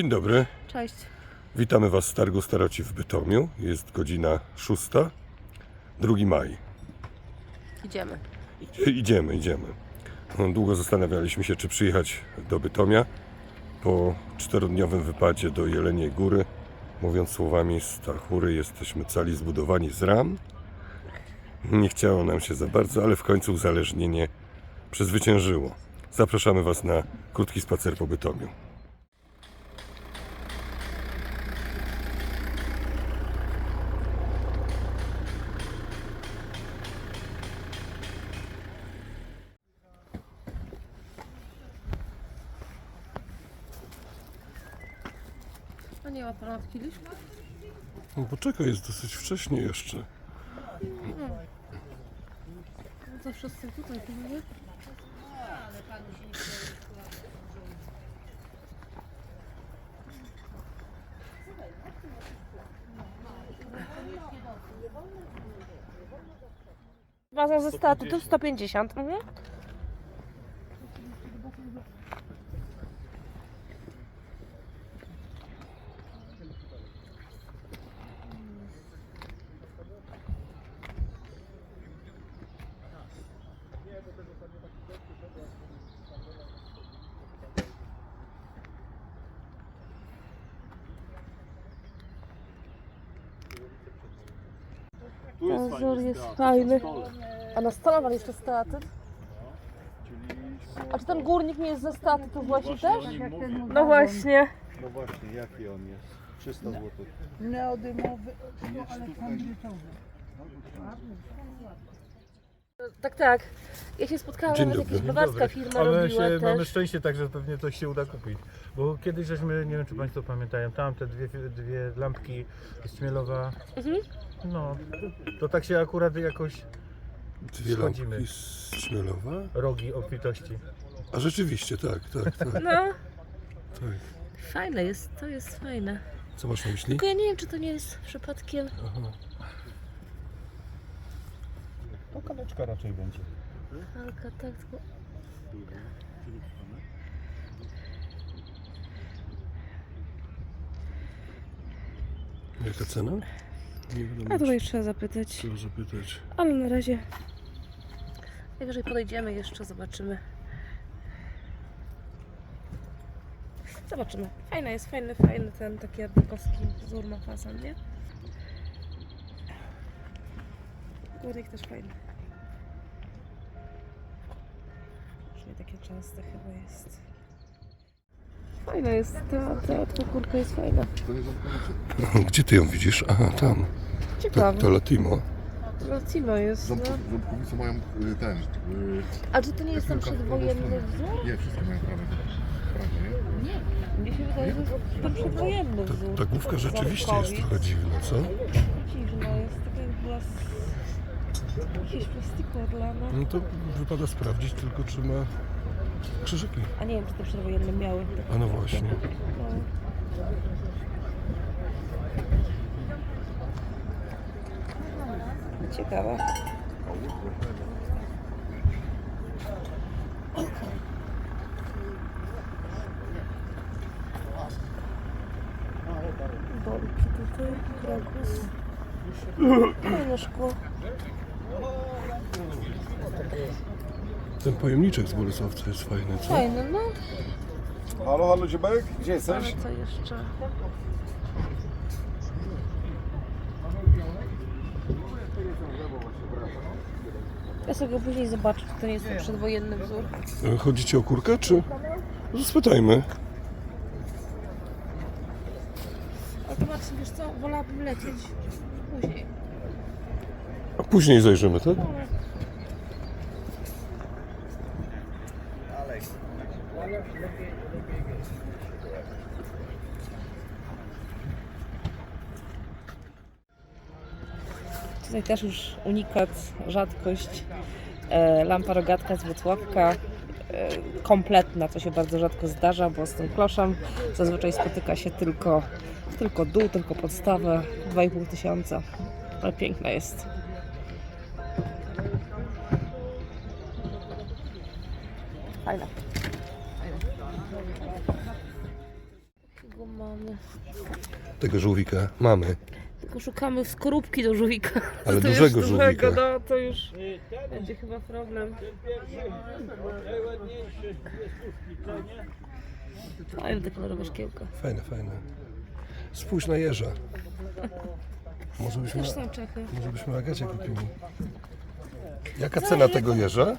Dzień dobry. Cześć. Witamy Was z Targu Staroci w Bytomiu. Jest godzina 6. 2 maj. Idziemy. Idziemy, idziemy. Długo zastanawialiśmy się, czy przyjechać do Bytomia. Po czterodniowym wypadzie do Jeleniej Góry, mówiąc słowami Stachury, jesteśmy cali zbudowani z ram. Nie chciało nam się za bardzo, ale w końcu uzależnienie przezwyciężyło. Zapraszamy Was na krótki spacer po Bytomiu. A nie ma pana kieliszku? No poczekaj, jest dosyć wcześnie jeszcze. No to wszyscy tutaj pilnują. Baza ze statutu 150. Mhm. Tu jest fajny jest. A na stole mam jeszcze statyw. A czy ten górnik nie jest ze statytu właśnie też? o nim mówię. No właśnie. No właśnie, jaki on jest? 300 zł. Neodymowy, ale andrytowy. Tak, tak. Ja się spotkałam, Dzień nawet dobry. jakaś bawarska firma Ale robiła się, też. mamy szczęście tak, że pewnie coś się uda kupić. Bo kiedyś żeśmy, nie wiem czy Państwo pamiętają, tam te dwie, dwie lampki z Chmielowa, Mhm. no to tak się akurat jakoś Dwie Schodzimy. lampki z Śmielowa? rogi obfitości. A rzeczywiście, tak, tak, tak. No, tak. fajne jest, to jest fajne. Co masz na myśli? Tylko ja nie wiem, czy to nie jest przypadkiem... Aha. To kaleczka raczej będzie. Alka, tak, tylko... Jaka cena? Nie wiadomo. A tutaj trzeba zapytać. Trzeba zapytać. Ale na razie... Najwyżej podejdziemy jeszcze, zobaczymy. Zobaczymy. Fajny jest, fajny, fajny ten taki artykowski wzór ma fasan, nie? Górnik też fajny. Już nie takie częste chyba jest. Fajna jest, ta, ta, ta kurka jest fajna. Gdzie ty ją widzisz? Aha, tam. To, Ciekawe. to Latimo. Latino jest, no. Ząbkowice mają y, ten. Y, A czy to nie jest ten Kilka przedwojenny wzór? nie, wszystkie mają prawe. prawe nie? Mnie się wydaje, że ten przedwojenny wzór. Ta główka rzeczywiście jest trochę dziwna, co? Dziwna jest, taka jak była z jakiegoś plastiku orlana. No to wypada sprawdzić tylko, czy ma krzyżyki. A nie wiem, czy te przedwojenne miały. A no właśnie. No. Ciekawe. Bolki tutaj, krokus. Fajne szkło. Ten pojemniczek z Bolesławca jest fajny, co? Fajne, no. Halo, halo, Dziebek? Gdzie Ale jesteś? co jeszcze? Ja sobie go później zobaczę, czy to nie jest ten przedwojenny wzór. E, Chodzi ci o kurkę, czy? No, Spytajmy. Ale to Marcin, wiesz co, wolałabym lecieć. A później zajrzymy, tak? Tutaj też już unikat, rzadkość. E, lampa rogatka z Wrocławka. E, kompletna, co się bardzo rzadko zdarza, bo z tym kloszem zazwyczaj spotyka się tylko, tylko dół, tylko podstawę. 2,5 tysiąca. Ale piękna jest. Fajna. mamy. Tego żółwika mamy. Tylko szukamy skorupki do żółwika. Ale To już dużego dużego, żółwika. No to już będzie chyba problem. Fajne te kolorowe szkiełka. Fajne, fajne. Spójrz na jeża. Może byśmy, Też są Czechy. może byśmy Agacie kupili. Jaka cena tego jeża?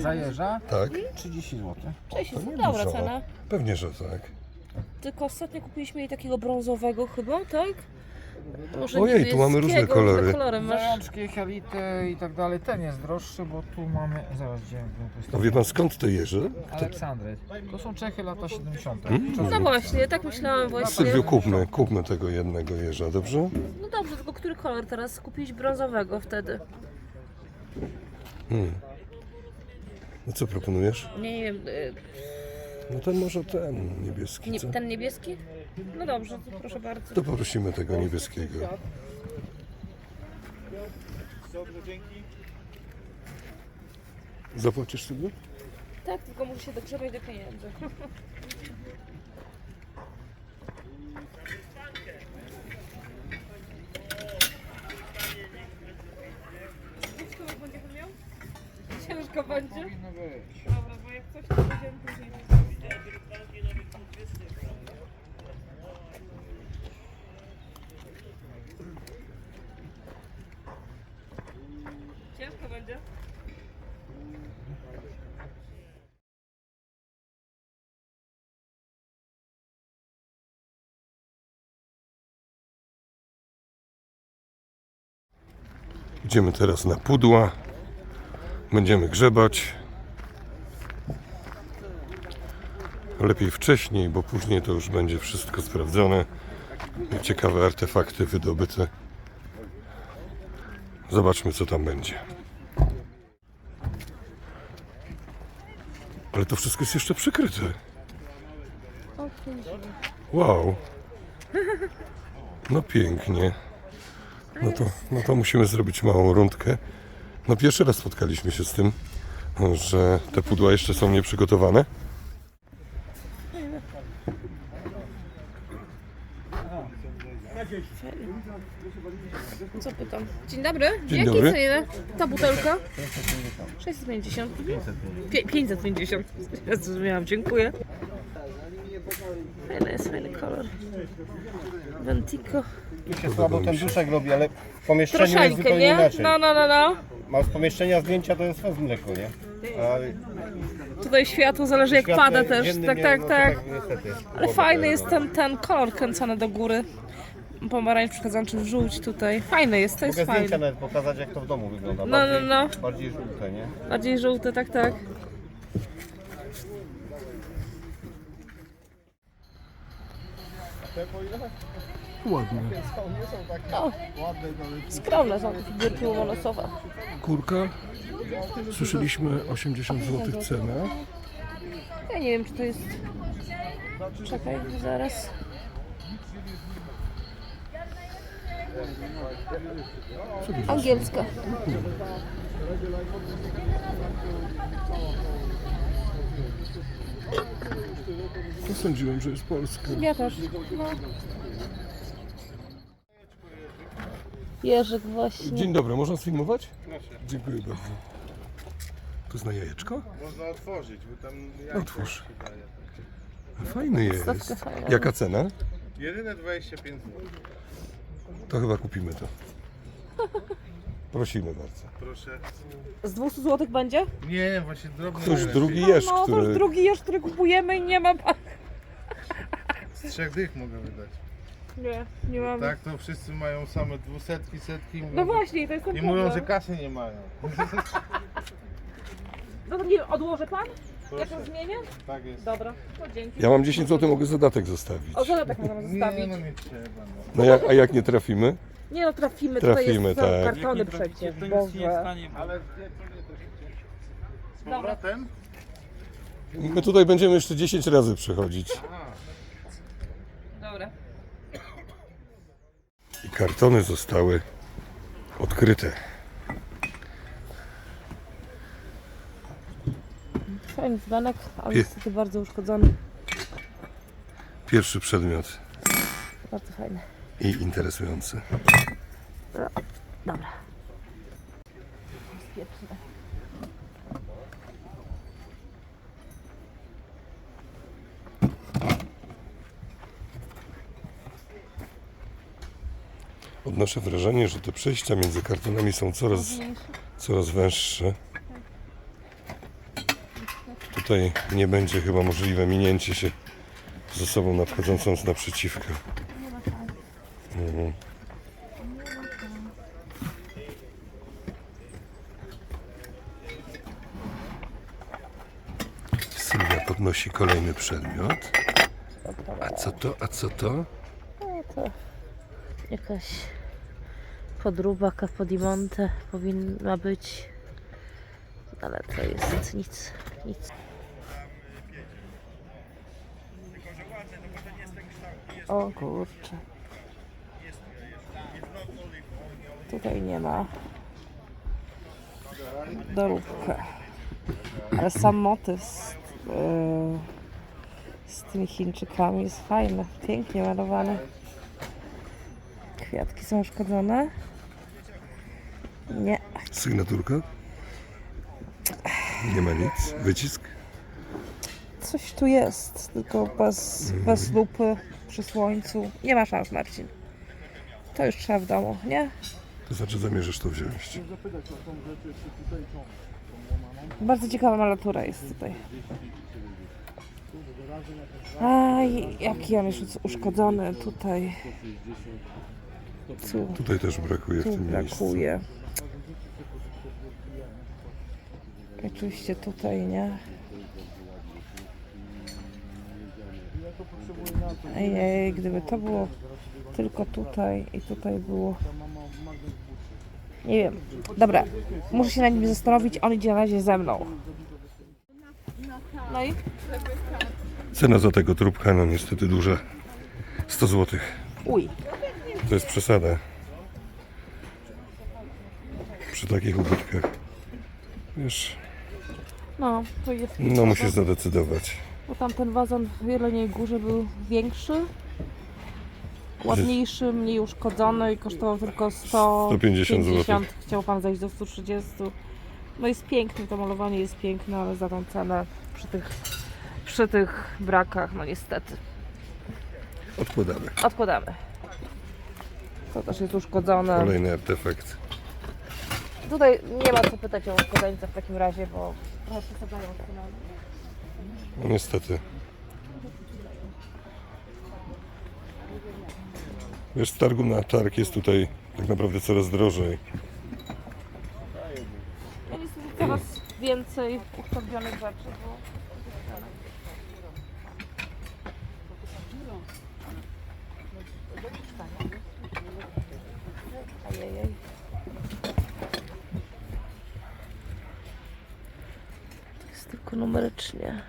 Za jeża Tak? 30 zł. Cześć, jest nie dobra cena. Pewnie, że tak. Tylko ostatnio kupiliśmy jej takiego brązowego chyba, tak? Może Ojej, tu mamy różne niebieskiego, kolory. kolory masz. Zajączki, helity i tak dalej. Ten jest droższy, bo tu mamy. Zaraz gdzie to jest. A wie pan skąd te jeże? Aleksandry. To są Czechy lata 70. No właśnie, tak myślałam właśnie. Sylwiu, kupmy, kupmy tego jednego jeża, dobrze? No dobrze, tylko który kolor teraz kupić brązowego wtedy? No co proponujesz? Nie wiem, y, No ten może ten niebieski, nie, co? ten niebieski? No dobrze, to proszę bardzo. To poprosimy tego niebieskiego. Dobrze, dzięki. Zapłacisz sobie? Tak, tylko muszę się dogrzebać do pieniędzy. Ciężko będzie? Dobra, bo jak coś to będziemy później. Ciężko będzie? Idziemy teraz na pudła. Będziemy grzebać. Lepiej wcześniej, bo później to już będzie wszystko sprawdzone. Ciekawe artefakty wydobyte. Zobaczmy, co tam będzie. Ale to wszystko jest jeszcze przykryte. Wow. No pięknie. No to, no to musimy zrobić małą rundkę. No pierwszy raz spotkaliśmy się z tym, że te pudła jeszcze są nieprzygotowane. Co pytam? Dzień dobry. Dzień Jakie dobry. ceny? Ta butelka? 650. Pie- 550. Ja zrozumiałam, dziękuję. Fajny jest, fajny kolor. Ventico. Tu się słabo ten duszek robi, ale w pomieszczeniu jest Troszeczkę, zupełnie nie? inaczej. No, no, no, no. Mam z pomieszczenia zdjęcia, to jest w mleku, nie? A Tutaj światło zależy jak światło pada też. Tak, nie- tak, no to tak. niestety. Ale fajny jest ten, ten kolor kręcony do góry. Pomarańcz przechadzający w żółć tutaj. Fajny jest, to jest Mogę zdjęcia nawet pokazać, jak to w domu wygląda. No, no, Bardziej, no. bardziej żółte, nie? Bardziej żółty, tak, tak. Ładnie. O, skromne są te figurki łomonosowe. Kurka. Słyszeliśmy 80 zł cena. Ja nie wiem, czy to jest... Czekaj, zaraz. Angielska. To sądziłem, że jest polska. Ja też. No. Jerzyk właśnie. Dzień dobry, można sfilmować? Dziękuję bardzo. To jest na jajeczko? Można otworzyć, bo tam Otwórz. Fajny jest. Stawka fajna. Jaka cena? jedyne 25 zł. To chyba kupimy to. Prosimy bardzo. Proszę. Z 200 zł będzie? Nie, właśnie drobny lepiej. drugi jesz, no, to już który... drugi jeż, który kupujemy i nie ma... pa- Z trzech dych mogę wydać. Nie, nie mam. Tak, to wszyscy mają same dwusetki, setki. Mówią, No właśnie, to jest ten I mówią, że kasy nie mają. No to nie, odłoży pan? Jak Proszę. to zmienię? Tak jest. Dobra, to dzięki. Ja mam 10 zł, mogę zadatek zostawić. O, zadatek możemy Nie, zostawić. no nie trzeba. No. No jak, a jak nie trafimy? Nie no, trafimy, Trafimy, tutaj jest tak. kartony przecież, Boże. Ale wie, to nie to się Z powrotem? My tutaj będziemy jeszcze 10 razy przychodzić. Dobra. I kartony zostały odkryte. Fajny dzbanek, ale Pie- niestety bardzo uszkodzony. Pierwszy przedmiot Bardzo fajne. I interesujący. Dobra. Bezpieczne. Odnoszę wrażenie, że te przejścia między kartonami są coraz, coraz węższe. Tutaj nie będzie chyba możliwe minięcie się z osobą nadchodzącą z naprzeciwka. Mhm. Sylwia podnosi kolejny przedmiot. A co to? A co to? No to jakaś podróba Capodimonte powinna być. Ale to jest nic, nic. O kurczę. Tutaj nie ma doróbkę. Ale sam motyw z, z tymi Chińczykami jest fajny, pięknie malowany. Kwiatki są uszkodzone? Nie. Sygnaturka? Nie ma nic. Wycisk? Coś tu jest, tylko bez, bez lupy przy słońcu. Nie ma szans, Marcin. To już trzeba w domu, nie? To znaczy zamierzasz to wziąć. Bardzo ciekawa malatura jest tutaj. Aj, jaki on jest uszkodzony tutaj. Tu, Tutaj też brakuje w tu tym miejscu. brakuje. Oczywiście tutaj nie. Ej, gdyby to było tylko tutaj i tutaj było. Nie wiem. Dobra, muszę się nad nim zastanowić. On idzie na razie ze mną. No i? Cena za tego trupka, no niestety duża. 100 zł. Uj. To jest przesada. Przy takich ubytkach. Wiesz, No, to jest. no musisz zadecydować. Bo tamten wazon w Jeleniej Górze był większy, ładniejszy, mniej uszkodzony i kosztował tylko 150 150 Chciał pan zejść do 130. No jest piękny, to malowanie jest piękne, ale za tą cenę przy tych, przy tych brakach, no niestety. Odkładamy. Odkładamy. To też jest uszkodzone. Kolejny artefakt. Tutaj nie ma co pytać o uszkodzeńca w takim razie, bo z cenami. No niestety. Wiesz, z targu na targ jest tutaj tak naprawdę coraz drożej. Ja niestety coraz więcej uszkodzionych rzeczy, bo... Ajajaj. To jest tylko numerycznie.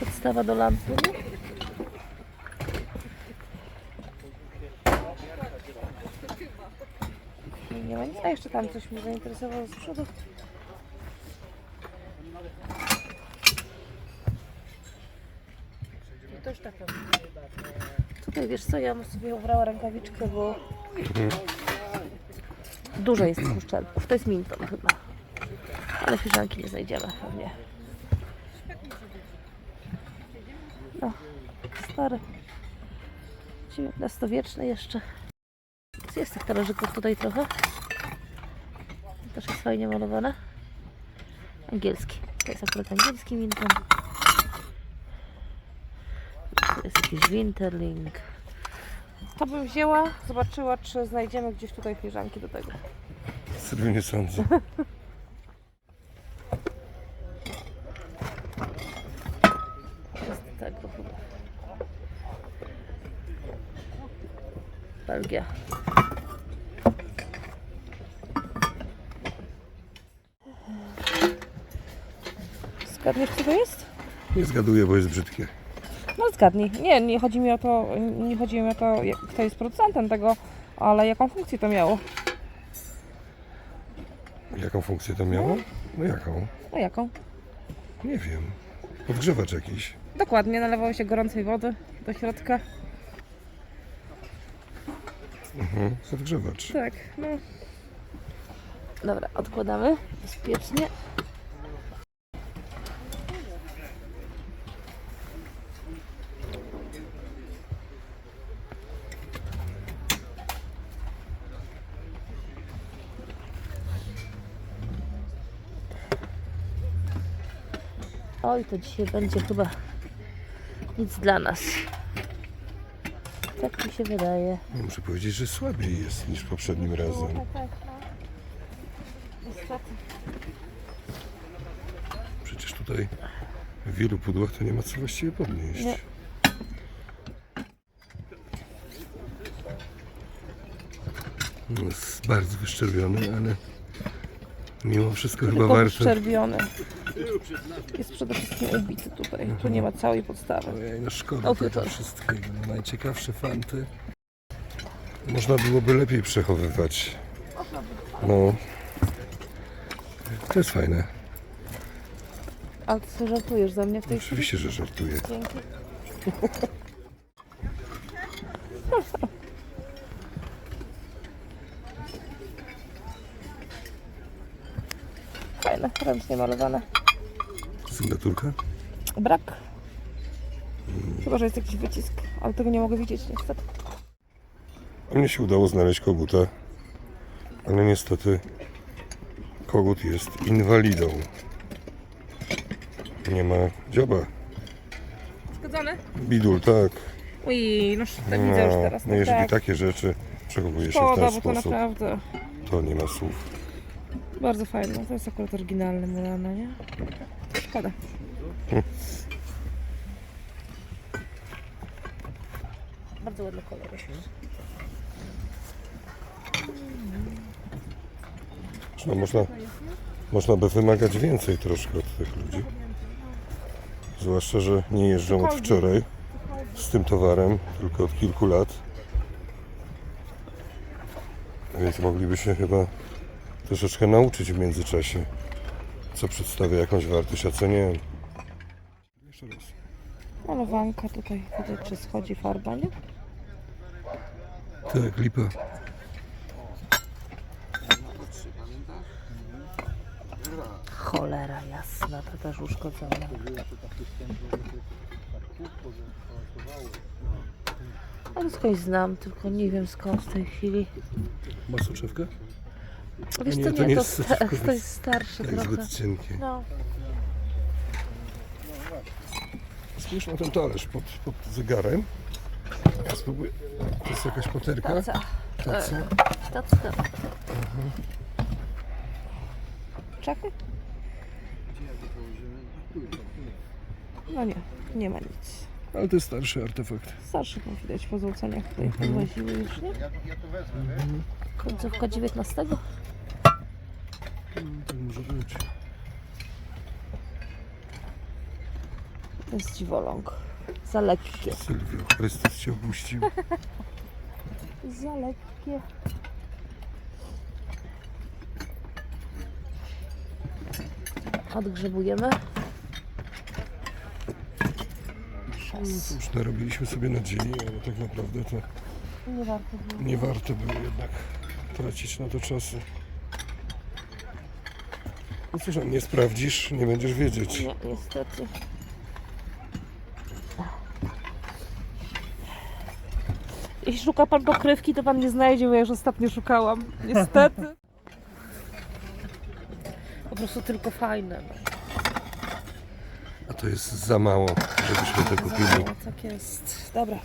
Podstawa do lampy. Nie, nie ma nic. Jeszcze tam coś mnie zainteresowało z przodu. To już tak robię. Tutaj wiesz co, ja bym sobie ubrała rękawiczkę, bo dużo jest tych uszczelków. To jest Minton chyba. Ale filiżanki nie znajdziemy pewnie. No, stary. XIX-wieczny jeszcze. Jest tych talerzyków tutaj trochę. Też jest fajnie malowane. Angielski. To jest akurat angielski Minton. To jest jakiś Winterling. To bym wzięła, zobaczyła, czy znajdziemy gdzieś tutaj filiżanki do tego. Serio nie sądzę. Jest do tego chyba. Belgia. Zgadniesz, co to jest? Nie zgaduję, bo jest brzydkie. No zgadnij. Nie, nie chodzi mi o to, nie chodzi mi o to, kto jest producentem tego, ale jaką funkcję to miało. Jaką funkcję to miało? No jaką? No jaką? Nie wiem. Podgrzewacz jakiś. Dokładnie, nalewało się gorącej wody do środka. Mhm, podgrzewacz. Tak, no. Dobra, odkładamy bezpiecznie. Oj, to dzisiaj będzie chyba nic dla nas. Tak mi się wydaje. No, Muszę powiedzieć, że słabiej jest niż poprzednim razem. tak, no. Niestety. Przecież tutaj w wielu pudłach to nie ma co właściwie podnieść. Nie. No, Jest bardzo wyszczerbiony, ale mimo wszystko chyba warto. wyszczerbiony. Jest przede wszystkim ubity tutaj. Tu nie ma całej podstawy. Ojej, no szkoda tego wszystkiego. No, najciekawsze fanty. Można byłoby lepiej przechowywać. No. To jest fajne. Ale ty żartujesz ze mnie w tej chwili? Oczywiście, że żartuję. Dzięki. Fajne, ręcznie malowane. Sygnaturka? Brak. Chyba, że jest jakiś wycisk, ale tego nie mogę widzieć niestety. A mnie się udało znaleźć koguta. Ale niestety kogut jest inwalidą. Nie ma dzioba. Zgodzony? Bidul, tak. Ui, no tak widzę już teraz. no No, jeżeli tak. takie rzeczy przechowuje się w Szkoda, ten bo to sposób, naprawdę to nie ma słów. Bardzo fajne. To jest akurat oryginalne Murano, nie? Szkoda. Bardzo ładne kolory. No, można, można by wymagać więcej troszkę od tych ludzi. Zwłaszcza, że nie jeżdżą od wczoraj z tym towarem, tylko od kilku lat. Więc mogliby się chyba troszeczkę nauczyć w międzyczasie, co przedstawia jakąś wartość, a co nie. Jeszcze raz. Malowanka tutaj, widać, czy schodzi farba, nie? Tak, lipa. Cholera jasna, to też uszkodzone. Ale skądś znam, tylko nie wiem skąd w tej chwili. Ma soczewkę? Wiesz nie, co, to nie, nie to, jest sta- to jest starsze Tak, trochę. zbyt cienkie. No, Spójrz na ten talerz pod, pod zegarem. Ja spróbuję. To jest jakaś paterka? taca. Taca. Tacka. Czekaj. No nie, nie ma nic. Ale to jest starszy artefakt. Starszy tam widać po złoceniach tutaj podwoziły już, nie? Końcówka XIX. No, tak może być. To jest dziwoląg. Za lekkie. Sylwio, Chrystus cię opuścił. Za lekkie. Odgrzebujemy. Szas. Już narobiliśmy sobie nadziei, ale tak naprawdę to Nie warto było. nie warto było jednak tracić na to czasu. No cóż, nie sprawdzisz, nie będziesz wiedzieć. Nie, niestety. Jeśli szuka pan pokrywki, to pan nie znajdzie, bo ja już ostatnio szukałam. Niestety. Po prostu tylko fajne. No. A to jest za mało, żebyśmy to kupili. No, tak jest. Dobra.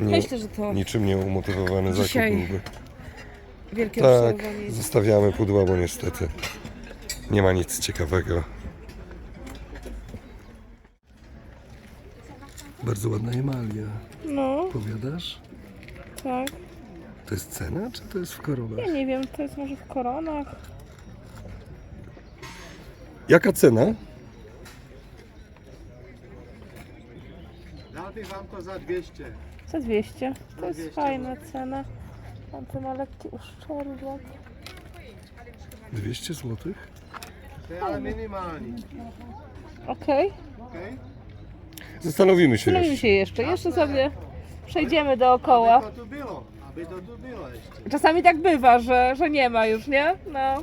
Nie, Myślę, że to niczym nie umotywowany zakup Dzisiaj byłby. wielkie Tak, obserwowanie. zostawiamy pudła, bo niestety nie ma nic ciekawego. Bardzo ładna emalia. No, Powiadasz? tak. To jest cena, czy to jest w koronach? Ja nie wiem, to jest może w koronach. Jaka cena? Damy wam to za 200. Za 200. To jest 200 fajna cena. Tam to ma lekki uszczerbek. 200 zł? Ale minimalni. Okej. okej? Zastanowimy się Zastanowimy jeszcze. się jeszcze, jeszcze sobie przejdziemy dookoła. To tu było, aby to tu było jeszcze. Czasami tak bywa, że, że nie ma już, nie? No, No,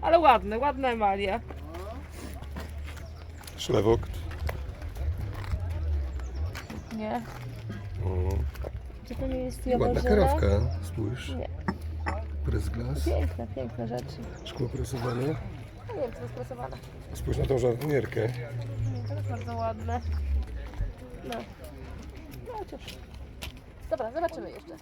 ale ładne, ładne emalie. Szlewokt. Nie. O, Czy to nie jest ładna jaworzyna? karowka. Spójrz. Nie. Press Piękne, piękne rzeczy. Szkło presowane. Nie wiem, czy to jest prasowane. Spójrz na tą żarnierkę. Nie, to jest bardzo ładne. No. No cóż. Dobra, zobaczymy jeszcze.